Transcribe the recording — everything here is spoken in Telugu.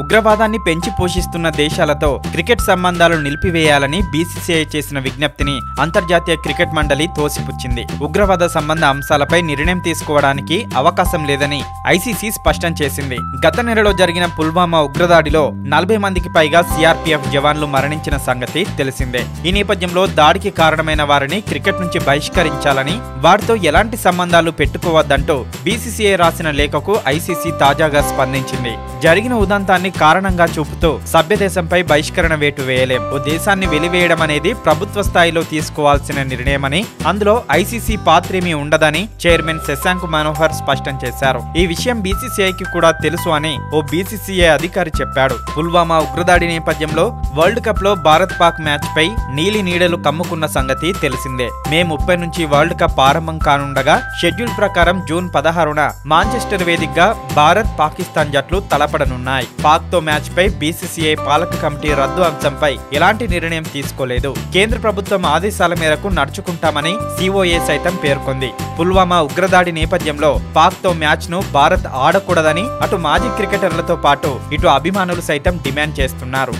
ఉగ్రవాదాన్ని పెంచి పోషిస్తున్న దేశాలతో క్రికెట్ సంబంధాలు నిలిపివేయాలని బీసీసీఐ చేసిన విజ్ఞప్తిని అంతర్జాతీయ క్రికెట్ మండలి తోసిపుచ్చింది. ఉగ్రవాద సంబంధ అంశాలపై నిర్ణయం తీసుకోవడానికి అవకాశం లేదని ఐసీసీ స్పష్టం చేసింది. గత నెలలో జరిగిన పుల్వామా ఉగ్రదాడిలో నలభై మందికి పైగా సిఆర్పీఎఫ్ జవాన్లు మరణించిన సంగతి తెలిసిందే. ఈ నేపథ్యంలో దాడికి కారణమైన వారిని క్రికెట్ నుంచి బహిష్కరించాలని వారితో ఎలాంటి సంబంధాలు పెట్టుకోవద్దంటూ బీసీసీఐ రాసిన లేఖకు ఐసీసీ తాజాగా స్పందించింది. జరిగిన ఉదంతాన్ని కారణంగా చూపుతూ సభ్యదేశంపై బహిష్కరణ వేటు వేయలేం ఓ దేశాన్ని వెలివేయడం అనేది ప్రభుత్వ స్థాయిలో తీసుకోవాల్సిన నిర్ణయమని అందులో ఐసీసీ పాత్రేమీ ఉండదని చైర్మన్ శశాంక్ మనోహర్ స్పష్టం చేశారు. ఈ విషయం బీసీసీఐకి కూడా తెలుసు అని ఓ బీసీసీఐ అధికారి చెప్పాడు. పుల్వామా ఉగ్రదాడి నేపథ్యంలో వరల్డ్ కప్లో భారత్ పాక్ మ్యాచ్ పై నీలి నీడలు కమ్ముకున్న సంగతి తెలిసిందే. మే ముప్పై నుంచి వరల్డ్ కప్ ఆరంభం కానుండగా షెడ్యూల్ ప్రకారం జూన్ పదహారున మాంచెస్టర్ వేదికగా భారత్ పాకిస్తాన్ జట్లు తలపడనున్నాయి. పాక్తో మ్యాచ్ పై బీసీసీఐ పాలక కమిటీ రద్దు అంశంపై ఎలాంటి నిర్ణయం తీసుకోలేదు. కేంద్ర ప్రభుత్వం ఆదేశాల మేరకు నడుచుకుంటామని సిఓఏ సైతం పేర్కొంది. పుల్వామా ఉగ్రదాడి నేపథ్యంలో పాక్తో మ్యాచ్ను మ్యాచ్ను భారత్ ఆడకూడదని అటు మాజీ క్రికెటర్లతో పాటు ఇటు అభిమానులు సైతం డిమాండ్ చేస్తున్నారు.